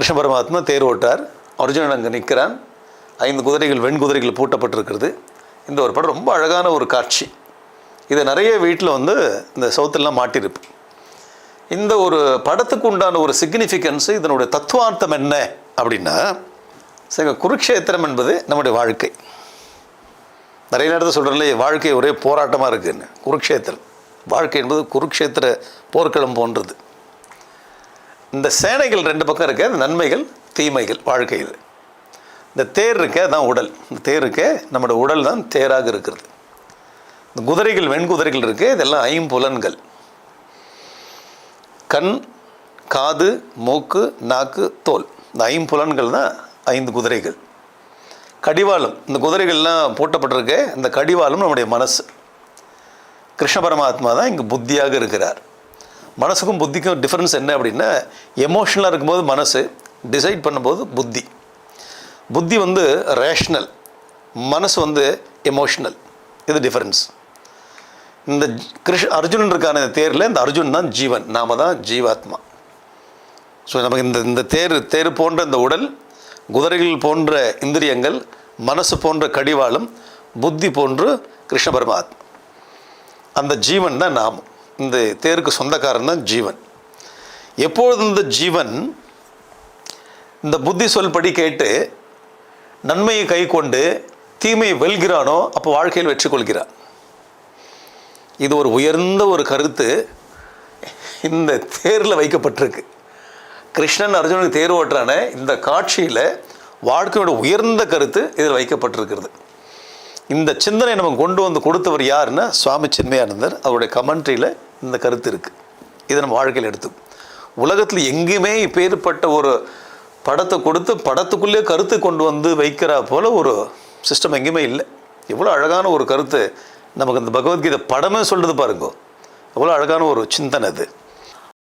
கிருஷ்ண பரமாத்மா தேர் ஓட்டார். அர்ஜுனன் அங்கே நிற்கிறான். ஐந்து குதிரைகள் வெண் குதிரைகள் பூட்டப்பட்டிருக்கிறது. இந்த ஒரு படம் ரொம்ப அழகான ஒரு காட்சி. இதை நிறைய வீட்டில் வந்து இந்த சவுத்தெல்லாம் மாட்டியிருப்பு இந்த ஒரு படத்துக்கு உண்டான ஒரு சிக்னிஃபிகன்ஸ் இதனுடைய தத்துவார்த்தம் என்ன அப்படின்னா சரி குருக்ஷேத்திரம் என்பது நம்முடைய வாழ்க்கை. நிறைய நேரத்தில் சொல்கிறேன்ல வாழ்க்கை ஒரே போராட்டமாக இருக்குன்னு. குருக்ஷேத்திரம். வாழ்க்கை என்பது குருக்ஷேத்திர போர்க்களம் போன்றது. இந்த சேனைகள் ரெண்டு பக்கம் இருக்க அந்த நன்மைகள் தீமைகள் வாழ்க்கையில் இந்த தேர் இருக்க தான் உடல். இந்த தேர் இருக்க நம்மளோட உடல் தான் தேராக இருக்கிறது. இந்த குதிரைகள் வெண்குதிரைகள் இருக்கு இதெல்லாம் ஐம்புலன்கள். கண் காது மூக்கு நாக்கு தோல். இந்த ஐம்புலன்கள் தான் ஐந்து குதிரைகள். கடிவாளம். இந்த குதிரைகள்லாம் பூட்டப்பட்டிருக்க இந்த கடிவாளம் நம்முடைய மனசு. கிருஷ்ண பரமாத்மா தான் இங்கே புத்தியாக இருக்கிறார். மனசுக்கும் புத்திக்கும் டிஃப்ரென்ஸ் என்ன அப்படின்னா எமோஷனலாக இருக்கும்போது மனசு டிசைட் பண்ணும்போது புத்தி. புத்தி வந்து ரேஷ்னல் மனசு வந்து எமோஷ்னல் இது டிஃப்ரென்ஸ் இந்த கிருஷ் அர்ஜுனன் இருக்கான இந்த தேரில் இந்த அர்ஜுன் தான் ஜீவன் நாம தான் ஜீவாத்மா. ஸோ நமக்கு இந்த இந்த தேர் தேர் போன்ற இந்த உடல் குதிரைகள் போன்ற இந்திரியங்கள் மனசு போன்ற கடிவாளம் புத்தி போன்று கிருஷ்ண பரமாத்மா. அந்த ஜீவன் தான் நாம் இந்த தேருக்கு சொந்தக்காரன் தான் ஜீவன். எப்பொழுது இந்த ஜீவன் இந்த புத்தி சொல்படி கேட்டு நன்மையை கை கொண்டு தீமையை வெல்கிறானோ அப்போ வாழ்க்கையில் வெற்றி கொள்கிறான் இது ஒரு உயர்ந்த ஒரு கருத்து இந்த தேரில் வைக்கப்பட்டிருக்கு. கிருஷ்ணன் அர்ஜுனுக்கு தேர் ஓட்டுறான இந்த காட்சியில் வாழ்க்கையோட உயர்ந்த கருத்து இதில் வைக்கப்பட்டிருக்கிறது. இந்த சிந்தனை நம்ம கொண்டு வந்து கொடுத்தவர் யாருன்னா சுவாமி சின்மயானந்தர். அவருடைய கமெண்ட்ரியில் இந்த கருத்து இருக்குது இதை நம்ம வாழ்க்கையில் எடுத்து உலகத்தில் எங்கேயுமே இப்பேற்பட்ட ஒரு படத்தை கொடுத்து படத்துக்குள்ளே கருத்து கொண்டு வந்து வைக்கிறா போல் ஒரு சிஸ்டம் எங்கேயுமே இல்லை. எவ்வளோ அழகான ஒரு கருத்து நமக்கு இந்த பகவத்கீதை படமே சொல்கிறது பாருங்க. எவ்வளோ அழகான ஒரு சிந்தனை அது.